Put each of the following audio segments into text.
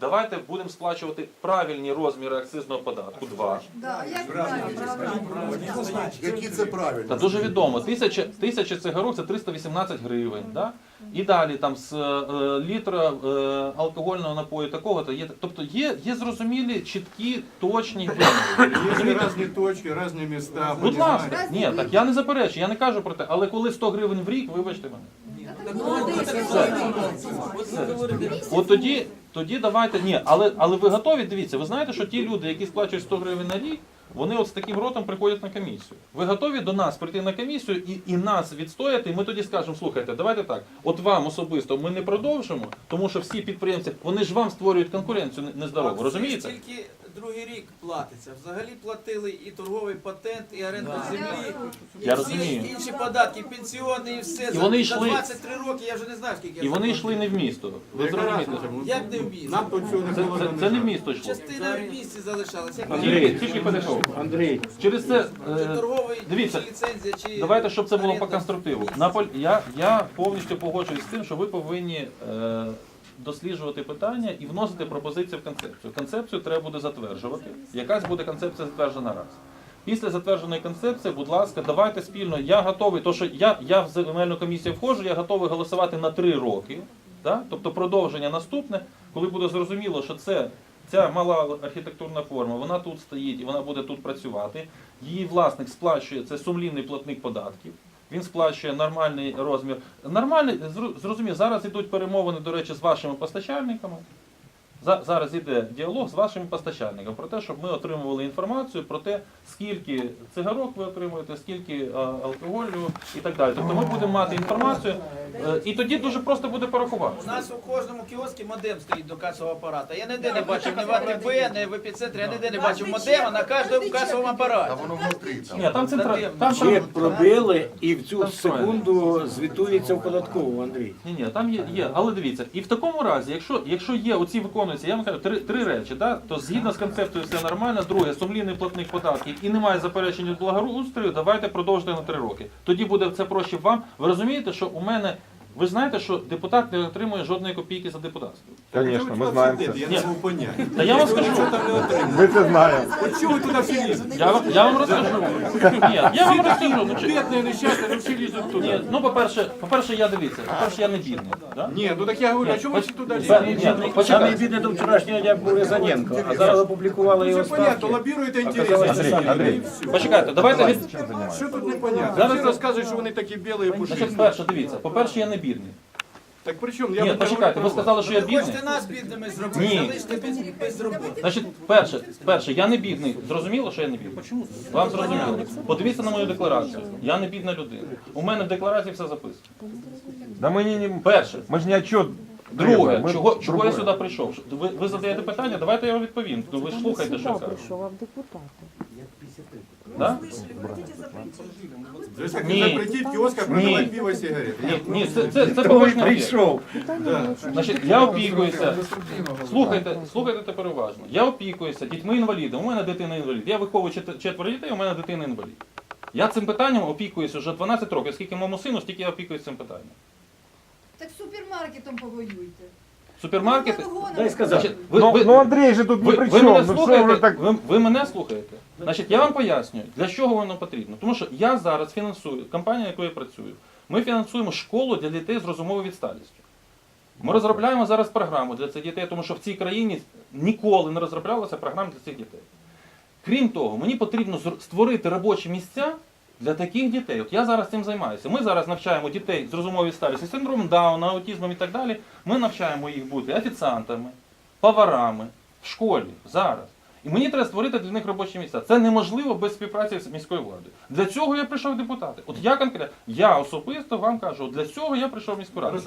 Давайте будемо сплачувати правильні розміри акцизного податку. Два. Да, як правильно? Які це правильно? Та дуже відомо. Тисяча, тисяча цигарок це 318 гривень. Да? І далі там з е, літра е, алкогольного напою такого, то є. Тобто є, є зрозумілі, чіткі, точні Розумієте? разные точки, разные места. Будь ласка, ні, так я не заперечую, я не кажу про те, але коли 100 гривень в рік, вибачте мене. От тоді, тоді давайте. Ні, але, але ви готові? Дивіться, ви знаєте, що ті люди, які сплачують 100 гривень на рік, вони от з таким ротом приходять на комісію. Ви готові до нас прийти на комісію і, і нас відстояти, і ми тоді скажемо, слухайте, давайте так, от вам особисто ми не продовжимо, тому що всі підприємці, вони ж вам створюють конкуренцію не- нездорову, розумієте? Другий рік платиться. Взагалі платили і торговий патент, і оренда землі, і всі розумію. інші податки, пенсіонні, і все. І вони за йшли- 23 роки я вже не знаю, скільки я І вони заплатив. йшли не в місто. Ви зрозумієте? разниця? Як не в місті? Нам тут цього не Це, було. це, це не в місто йшло. Частина в місті залишалась. Як Тільки, тільки ПДФО. Андрій, Через це Чи е, торговий, дивіться, чи ліцензія, чи Давайте, щоб це було по оренда. конструктиву. На поль- я, я повністю погоджуюсь з тим, що ви повинні е, досліджувати питання і вносити пропозиції в концепцію. Концепцію треба буде затверджувати. Якась буде концепція затверджена раз. Після затвердженої концепції, будь ласка, давайте спільно. Я готовий, то що я, я в земельну комісію входжу, я готовий голосувати на три роки. Да? Тобто продовження наступне, коли буде зрозуміло, що це ця мала архітектурна форма, вона тут стоїть і вона буде тут працювати. Її власник сплачує це сумлінний платник податків. Він сплачує нормальний розмір. Нормальний, зрозумів, зараз йдуть перемовини, до речі, з вашими постачальниками. За- Зараз йде діалог з вашими постачальниками про те, щоб ми отримували інформацію про те, скільки цигарок ви отримуєте, скільки алкоголю і так далі. Тобто ми будемо мати інформацію, е, і тоді дуже просто буде порахувати. У нас у кожному кіоскі модем стоїть до касового апарата. Я ніде не бачив ні в АТБ, ні в епіцентрі, я ніде не бачив модема на кожному касовому апараті. воно внутрі там. Ні, там центра... там, там, пробили і в цю секунду звітується в податкову, Андрій. Ні, ні, там є, є. Але дивіться, і в такому разі, якщо, якщо є оці виконуються, я вам кажу, три, три речі, да, то згідно з концепцією все нормально. Друге, сумлінний платник податків і немає заперечень від благоустрою, давайте продовжити на три роки. Тоді буде це проще вам. Ви розумієте, що у мене. Ви знаєте, що депутат не отримує жодної копійки за депутатство. Конечно, мы знаем Я все. не можу поняти. Та я вам скажу, Мы это знаем. От чого ви туди всі лізете? я, вам- я вам розкажу. Ні, я вам розкажу. Ну, чи- Бідний, нещасний, ви всі лізуть туди. ні, ну по-перше, по-перше, я дивіться, по-перше, я не бідний. Да? Ні, ну так я говорю, а чому ви всі туди Ні, лізете? ні, Самий почекайте. бідний до вчорашнього дня був Рязаненко, а зараз опублікували його Це понятно, ставки. лобіруєте інтереси. Оказалось, всі, Андрій, і Андрій. все. Почекайте, давайте від, Що тут непонятно? Зараз Всі це- розказують, що вони такі білі і Значить, пушисті. перше, дивіться, по-перше, я не бідний. Так при чому? Я Ні, не почекайте, говорю ви про сказали, що я Ви бідний. хочете нас бідними Ні. зробити, залиште без, без роботи. Значить, перше, перше, я не бідний. Зрозуміло, що я не бідний? Чому? Вам зрозуміло. Подивіться на мою декларацію. Я не бідна людина. У мене в декларації все записано. Да мы не, не Перше. мы же не отчет. Друге, требуем, мы чого, чого я другое. сюди прийшов? Ви, ви задаєте питання, давайте я вам відповім. Ну ви ж слухайте, що я кажу. прийшов, а в депутати. Да? Ви так Ні. запретіть кіоска продавати пиво і сигарети. Ні, ні, це, це, це Хто побочний об'єкт. прийшов? Значить, я опікуюся. Слухайте, слухайте тепер уважно. Я опікуюся дітьми-інвалідами. У мене дитина інвалід. Я виховую чет- четверо дітей, у мене дитина інвалід. Я цим питанням опікуюся вже 12 років. Скільки моєму сину, стільки я опікуюся цим питанням. Так супермаркетом повоюйте. Супермаркети. Ну, Дай сказати. Значить, ви, Ну, ви, ну Андрей же тут ни ви, при ви чем. мене Ну слухаєте? вы так... Ви, ви мене слухаєте? Значить, я вам пояснюю, для чого воно потрібно. Тому що я зараз фінансую, компанія, якою я працюю, ми фінансуємо школу для дітей з розумовою відсталістю. Ми розробляємо зараз програму для цих дітей, тому що в цій країні ніколи не розроблялася програма для цих дітей. Крім того, мені потрібно зр- створити робочі місця для таких дітей. От я зараз цим займаюся. Ми зараз навчаємо дітей з розумовою відсталістю, синдром Дауна, аутизмом і так далі. Ми навчаємо їх бути офіціантами, поварами в школі зараз. І мені треба створити для них робочі місця. Це неможливо без співпраці з міською владою. Для цього я прийшов депутати. От я конкретно, я особисто вам кажу, для цього я прийшов в міську раду.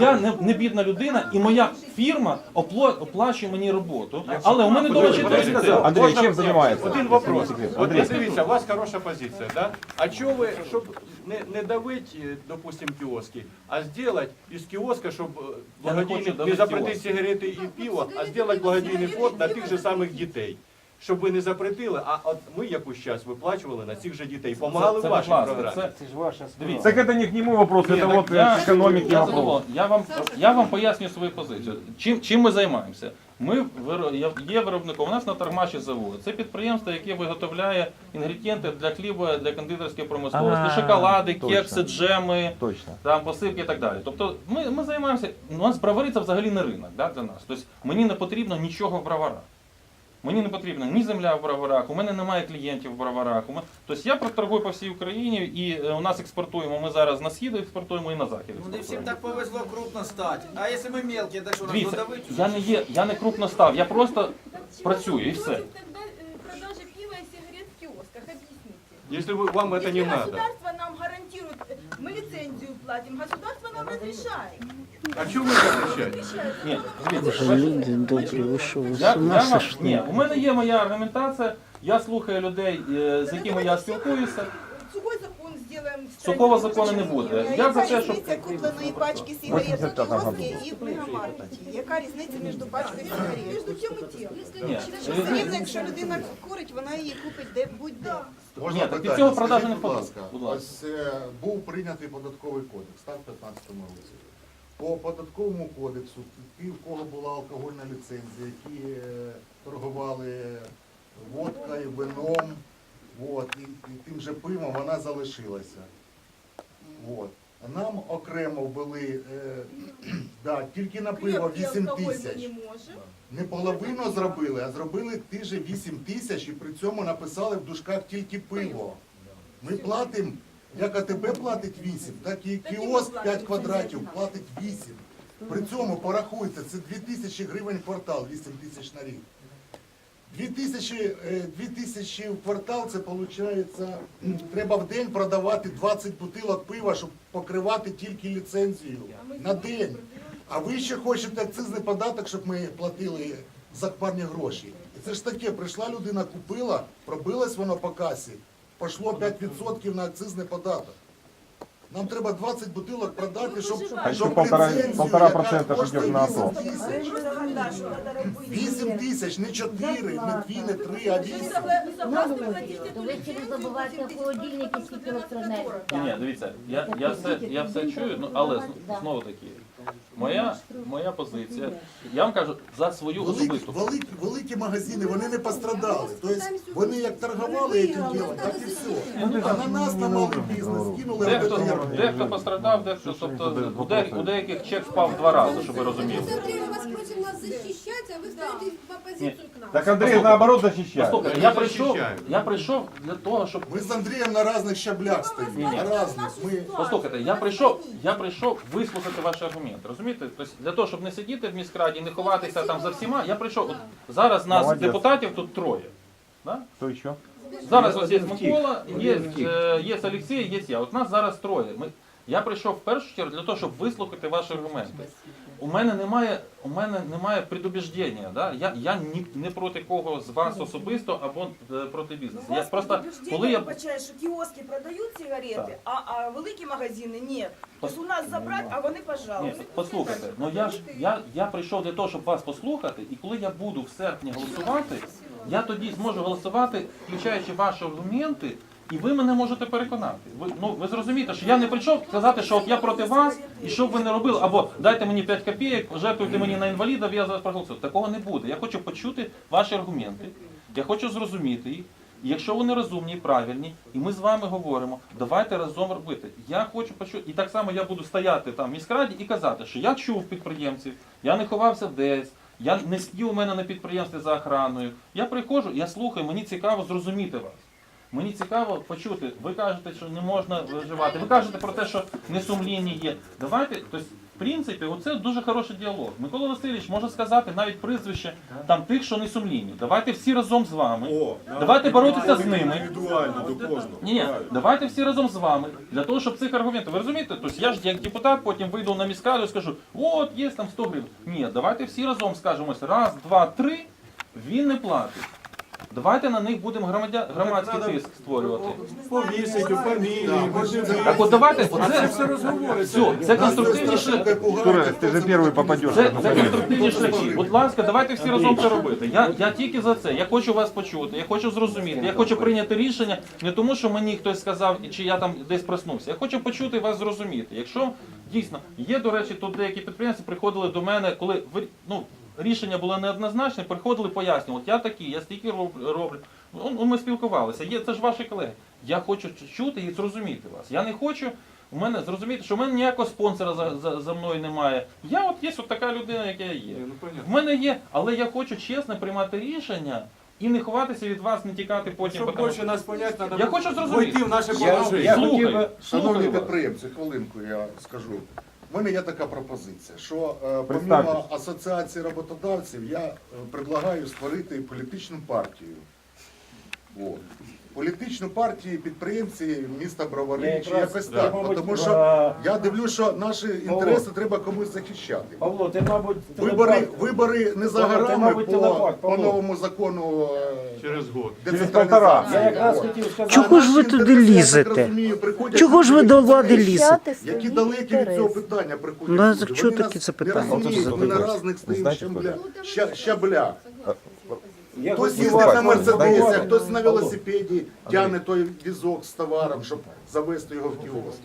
Я не, не бідна людина, і моя фірма опло- оплачує мені роботу. Але у мене дома четверо дітей. Андрей, чем занимается? Один вопрос. От Андрей, дивіться, у вас хороша позиція, да? А чого ви, щоб не, не давити, е, допустим, кіоски, а зробити із кіоска, щоб е, Я не благодійний, не давити запретити сигарети і пиво, а зробити благодійний фонд на тих же самих дітей Щоб ви не запретили, а от ми якусь час виплачували на цих же дітей, допомагали в Це, вашій будь ласка, програмі. це- Це ж ваша Дивіться. Так это не к нему вопрос, Ні, это так вот я- экономики я, вопрос. задоволений. я, вам, я вам пояснюю свою позицію. Чим, чим ми займаємося? Ми виро- є- є виробником. У нас на Тармаші завод. Це підприємство, яке виготовляє інгредієнти для хліба, для кондитерської промисловості, А, шоколади, точно. кекси, джеми, Точно. там посипки і так далі. Тобто ми, ми займаємося. У нас бровари це взагалі не ринок да, для нас. Тобто мені не потрібно нічого в броварах. Мені не потрібна ні земля в броварах, у мене немає клієнтів в броварах. У мене... Тобто я проторгую по всій Україні і е, у нас експортуємо. Ми зараз на схід експортуємо і на захід. Ну не всім експортуємо. так повезло крупно стати. А якщо ми мелкі, так що нас Дивіться, додавить? я не є, я не крупно став, я просто працюю і все. Против тогда э, продажи пива и сигарет в киосках, объясните. Если вы, вам это не Если надо. государство нам гарантирует, э, мы лицензию платим, государство нам разрешает. А что вы запрещаете? Ні, дивіться, Люди добрі, ви що, ви Я, з ума я, вам- сошли? ні, у мене є моя аргументація, я слухаю людей, е, з якими я спілкуюся. Сухой закон сделаем. в Сухого закону не буде. Я за те, щоб різниця купленої пачки сигарет в 85 і в мегамаркеті? Яка різниця між пачкою сигарет? Тем и тем. Ні, Все рівно, якщо людина курить, вона її купить де будь-де. Ні, так від питання? цього продажу Скажіть, не будь ласка, Будь ласка. Ось е, був прийнятий податковий кодекс, так, в 15 році. По податковому кодексу, ті, в кого була алкогольна ліцензія, які е, торгували водкою, вином, от, і, і тим же пивом, вона залишилася. От. Нам окремо ввели, е, да, тільки на пиво 8 тисяч. не половину зробили, а зробили ті же 8 тисяч і при цьому написали в дужках тільки пиво. Ми платимо, як АТБ платить 8, так і кіоск 5 квадратів платить 8. При цьому порахуйте, це 2 тисячі гривень квартал, 8 тисяч на рік. 2 тисячі, е, 2 тисячі в квартал, це виходить, треба в день продавати 20 бутилок пива, щоб покривати тільки ліцензію на день. А ви ще хочете акцизний податок, щоб ми платили захмарні гроші. І це ж таке, прийшла людина, купила, пробилось воно по касі, пішло 5% на акцизний податок. Нам треба 20 бутилок продати, щоб, А ще щоб полтора- ліцензію, полтора яка процента ж коштує йде на АТО. 8 тисяч. 8 тисяч, не 4, не 2, не 3, а 8. Мы согласны платить эту То ви ще не лицензию, забувайте 8 тысяч холодильники, долларов, скільки для нас это електроенергії. дорого. Ні, ні, дивіться, я, я, все, я все чую, ну, але знову таки, моя, моя позиція, я вам кажу, за свою Великі, особисту. великі, великі магазини, вони не пострадали. Тобто вони як торгували цим ділом, так і все. А на нас, на малий бізнес, кинули Дехто, АБТР. дехто пострадав, дехто, тобто у, де, у деяких чек впав два рази, щоб ви розуміли. Вас просим нас защищать, а вы стоите в оппозицию к нам. Так Андрей наоборот защищает. Я прийшов, я прийшов для того, щоб Ми з Андрієм на різних щаблях стоїмо. На різних. Ми... Послухайте, я прийшов, я прийшов вислухати ваші аргументи. Розумієте? Тобто для того, щоб не сидіти в міськраді, не ховатися там за всіма, я прийшов. От зараз нас Молодець. депутатів тут троє. Да? Кто еще? Зараз ось є Микола, є, е, є Олексій, є я. От нас зараз троє. Ми, я прийшов в першу чергу для того, щоб вислухати ваші аргументи. У мене немає, у мене немає предубіждення. Да? Я, я ні, не проти кого з вас особисто або е, проти бізнесу. Я просто, коли я Вибачаю, що кіоски продають сигарети, а, а великі магазини ні. Тобто у нас забрати, а вони Ні, послухайте, ну я ж я, я прийшов для того, щоб вас послухати, і коли я буду в серпні голосувати, я тоді зможу голосувати, включаючи ваші аргументи, і ви мене можете переконати. Ви ну ви зрозумієте, що я не прийшов сказати, що от я проти вас, і що б ви не робили, або дайте мені 5 копійок, жертвуйте мені на інвалідів, я за вас проголосую. Такого не буде. Я хочу почути ваші аргументи, я хочу зрозуміти їх. І Якщо вони розумні і правильні, і ми з вами говоримо, давайте разом робити. Я хочу почути, і так само я буду стояти там в міськраді і казати, що я чув підприємців, я не ховався десь, я не сидів у мене на підприємстві за охраною. Я приходжу, я слухаю, мені цікаво зрозуміти вас. Мені цікаво почути. Ви кажете, що не можна виживати. Ви кажете про те, що несумління є. Давайте, тобто, в принципі, оце дуже хороший діалог. Микола Васильович може сказати навіть прізвище там тих, що не сумлінні. Давайте всі разом з вами. Давайте боротися з ними. Індивідуально до кожного. Ні, ні, давайте всі разом з вами для того, щоб цих аргументів. Ви розумієте? Тобто я ж як депутат потім вийду на міськраду і скажу, от є там 100 гривень. Ні, давайте всі разом скажемо ось раз, два, три. Він не платить. Давайте на них будемо громадя... громадський тиск створювати. Повісить фамілії, Так от давайте, оце все розговори. все, це конструктивні Нас шляхи. Же первый попадешь. Це, це конструктивні шляхи. Будь ласка, давайте всі разом це робити. Я, я тільки за це. Я хочу вас почути, я хочу зрозуміти, я хочу прийняти рішення не тому, що мені хтось сказав, чи я там десь проснувся. Я хочу почути вас зрозуміти. Якщо дійсно є, до речі, тут деякі підприємці приходили до мене, коли ви ну. Рішення було неоднозначне, приходили пояснювали, я такий, я стільки роблю. Ну, ну, ми спілкувалися. Є, це ж ваші колеги. Я хочу чути і зрозуміти вас. Я не хочу. У мене зрозуміти, що в мене ніякого спонсора за, за, за мною немає. Я от є от така людина, яка я є. В мене є, але я хочу чесно приймати рішення і не ховатися від вас, не тікати потім. Щоб більше нас понять, треба Я хочу зрозуміти. в наше Я, положення. я Слухаю. хотів би, Шановні підприємці, хвилинку я скажу. У мене є така пропозиція, що е, помимо асоціації роботодавців, я е, предлагаю створити політичну партію. От. Політичну партію підприємці міста Бровари чи якось так. мабуть, Тому що я дивлюсь, що наші інтереси треба комусь захищати. Павло, ти, мабуть, Вибори, телепат. вибори не за Павло, горами по, телепат, по новому закону е, Через год. децентралізації. Я якраз хотів сказати. Чого ж ви туди лізете? Чого ж ви до влади лізете? які далекі від цього питання приходять. Ну, а чого такі це не питання? розуміють, Ми на різних стоїмо щабля, хто? ща- щаблях. Я Хтось їздить на мерседесі, а хтось на велосипеді тягне той візок з товаром, щоб завести його в кіоск.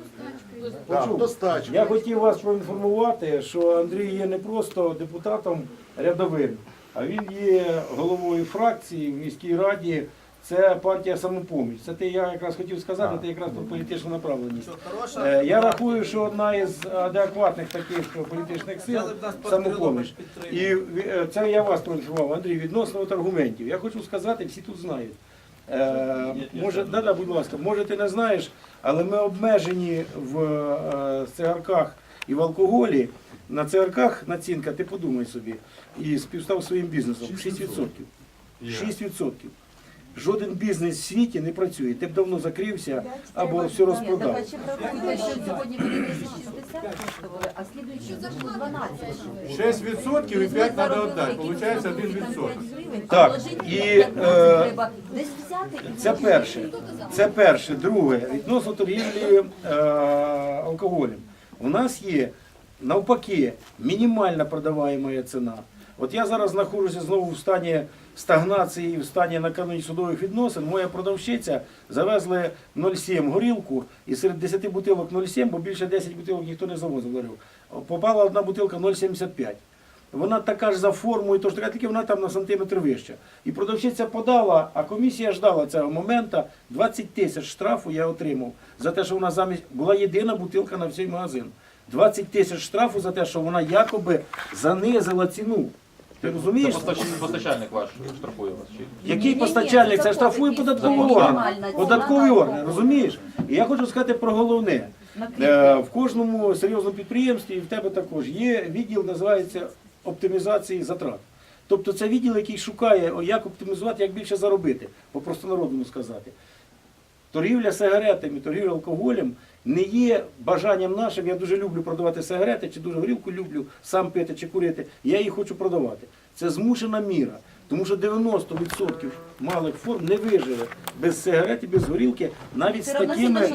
Да, Почув. тачкою. Я хотів вас проінформувати, що Андрій є не просто депутатом рядовим, а він є головою фракції в міській раді. Це партія самопоміч. Це ти я якраз хотів сказати, ти якраз про політичну направленість. Що, хороша? Е, Я рахую, що одна із адекватних таких політичних сил самопоміч. І е, це я вас проінформував, Андрій, відносно от аргументів. Я хочу сказати, всі тут знають. Е, може, да, да, будь ласка, може ти не знаєш, але ми обмежені в е, цигарках і в алкоголі. На цигарках націнка, ти подумай собі, і співстав своїм бізнесом 6%. 6%. Жоден бізнес в світі не працює. Ти б давно закрився або все розпродав. Сьогодні 1060 коштували, а слідуючи за 12. 6% і 5 треба віддати. Получається 1%. Так, і, е, треба десь взяти Це перше. Це перше. Друге, відносно торгівлі е, алкоголем. У нас є навпаки мінімальна продаваєма ціна. От я зараз знаходжуся знову в стані стагнації, і в стані накануні судових відносин. Моя продавщиця завезли 0,7 горілку і серед 10 бутилок 0,7, бо більше 10 бутилок ніхто не завозив. говорив. Попала одна бутилка 0,75. Вона така ж за формою, тож така, тільки вона там на сантиметр вища. І продавщиця подала, а комісія ждала цього моменту. 20 тисяч штрафу я отримав за те, що вона замість була єдина бутилка на всій магазин. 20 тисяч штрафу за те, що вона якоби занизила ціну. Ти розумієш? постач- постачальник ваш штрафує вас. Чи? Який постачальник? це Це штрафує податковий орган. Податковий орган, розумієш? І я хочу сказати про головне. Е, В кожному серйозному підприємстві, і в тебе також, є відділ, називається оптимізації затрат. Тобто це відділ, який шукає, о, як оптимізувати, як більше заробити, по простонародному сказати. Торгівля сигаретами, торгівля алкоголем не є бажанням нашим. Я дуже люблю продавати сигарети, чи дуже горілку люблю сам пити чи курити. Я її хочу продавати. Це змушена міра. Тому що 90% малих форм не виживе без сигарет і без горілки, навіть з такими,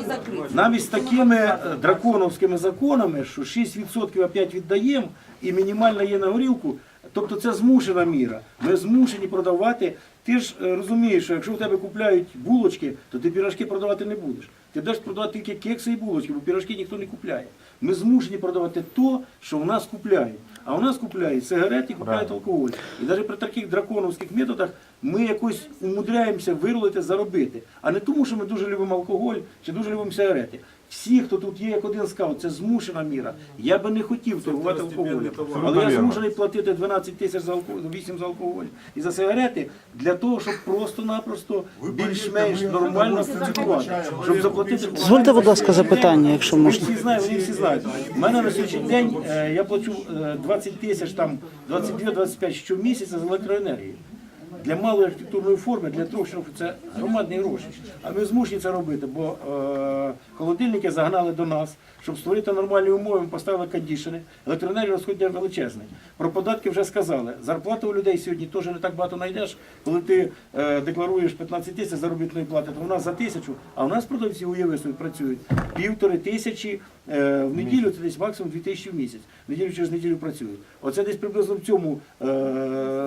навіть з такими е, драконовськими законами, що 6% опять віддаємо і мінімальна є на горілку. Тобто це змушена міра. Ми змушені продавати. Ти ж е, розумієш, що якщо в тебе купляють булочки, то ти пірожки продавати не будеш. Ти будеш продавати тільки кекси і булочки, бо пірожки ніхто не купляє. Ми змушені продавати то, що в нас купляють. А у нас купляють сигарети, купляють алкоголь. І навіть при таких драконовських методах ми якось умудряємося вирулити, заробити. А не тому, що ми дуже любимо алкоголь чи дуже любимо сигарети. Всі, хто тут є, як один сказав, це змушена міра. Я би не хотів торгувати алкоголем. Але я змушений платити 12 тисяч за алкоголь, 8 за алкоголь і за сигарети для того, щоб просто-напросто більш-менш нормально з функціонувати. Щоб заплатити. Дозвольте, будь ласка, запитання, якщо можна. всі знають, вони всі знають. У мене на сьогоднішній день е, я плачу е, 20 тисяч, там 22-25 щомісяця за електроенергію. Для малої архітектурної форми, для того, щоб це громадні гроші. А ми змушені це робити, бо е, холодильники загнали до нас, щоб створити нормальні умови, ми поставили кондішени. Електроенергія розходить величезний. Про податки вже сказали. Зарплата у людей сьогодні теж не так багато знайдеш. Коли ти е, декларуєш 15 тисяч заробітної плати, то у нас за тисячу, а у нас продавці уяви працюють півтори тисячі е, в неділю, це десь максимум 2 тисячі в місяць. В неділю через неділю працюють. Оце десь приблизно в цьому е,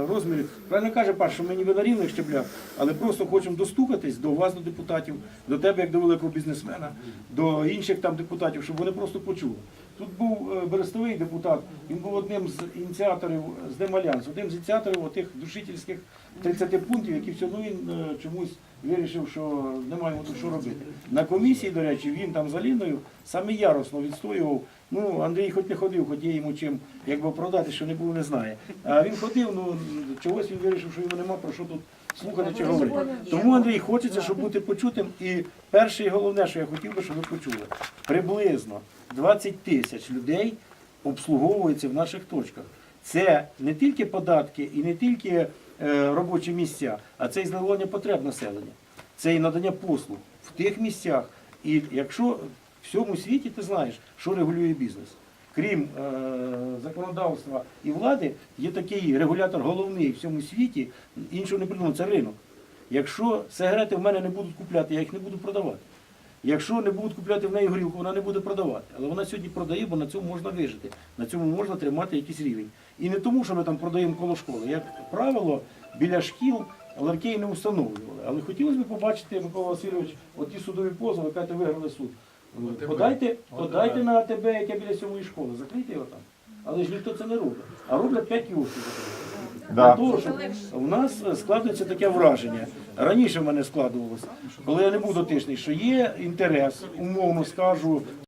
розмірі. Правильно каже Паш, що ми ніби на рівних щеблях, але просто хочемо достукатись до вас, до депутатів, до тебе, як до великого бізнесмена, до інших там депутатів, щоб вони просто почули. Тут був е, Берестовий депутат, він був одним з ініціаторів з Демальянс, одним з ініціаторів отих душительських 30 пунктів, які все одно він е, чомусь вирішив, що немає тут що робити. На комісії, до речі, він там з Аліною саме яростно відстоював. Ну, Андрій хоч не ходив, хоч є йому чим якби продати, що не було, не знає. А він ходив, ну чогось він вирішив, що йому нема про що тут слухати чи говорити. Тому Андрій хочеться, щоб бути почутим. І перше і головне, що я хотів би, щоб ви почули, приблизно 20 тисяч людей обслуговується в наших точках. Це не тільки податки і не тільки робочі місця, а це і задоволення потреб населення, це і надання послуг в тих місцях. І якщо в всьому світі ти знаєш, що регулює бізнес. Крім е, законодавства і влади, є такий регулятор головний в всьому світі, іншого не придумав, це ринок. Якщо сигарети в мене не будуть купляти, я їх не буду продавати. Якщо не будуть купляти в неї горілку, вона не буде продавати. Але вона сьогодні продає, бо на цьому можна вижити. На цьому можна тримати якийсь рівень. І не тому, що ми там продаємо коло школи. Як правило, біля шкіл ларкей не встановлювали. Але хотілося б побачити, Микола Васильович, оті судові позови, яка ти виграли суд. Подайте, подайте на АТБ, яке біля сьомої школи, закрийте його там. Але ж ніхто це не робить. А роблять 5 кіосків. Для Да. того, щоб у нас складається таке враження. Раніше в мене складувалося, коли я не був дотичний, що є інтерес, умовно скажу,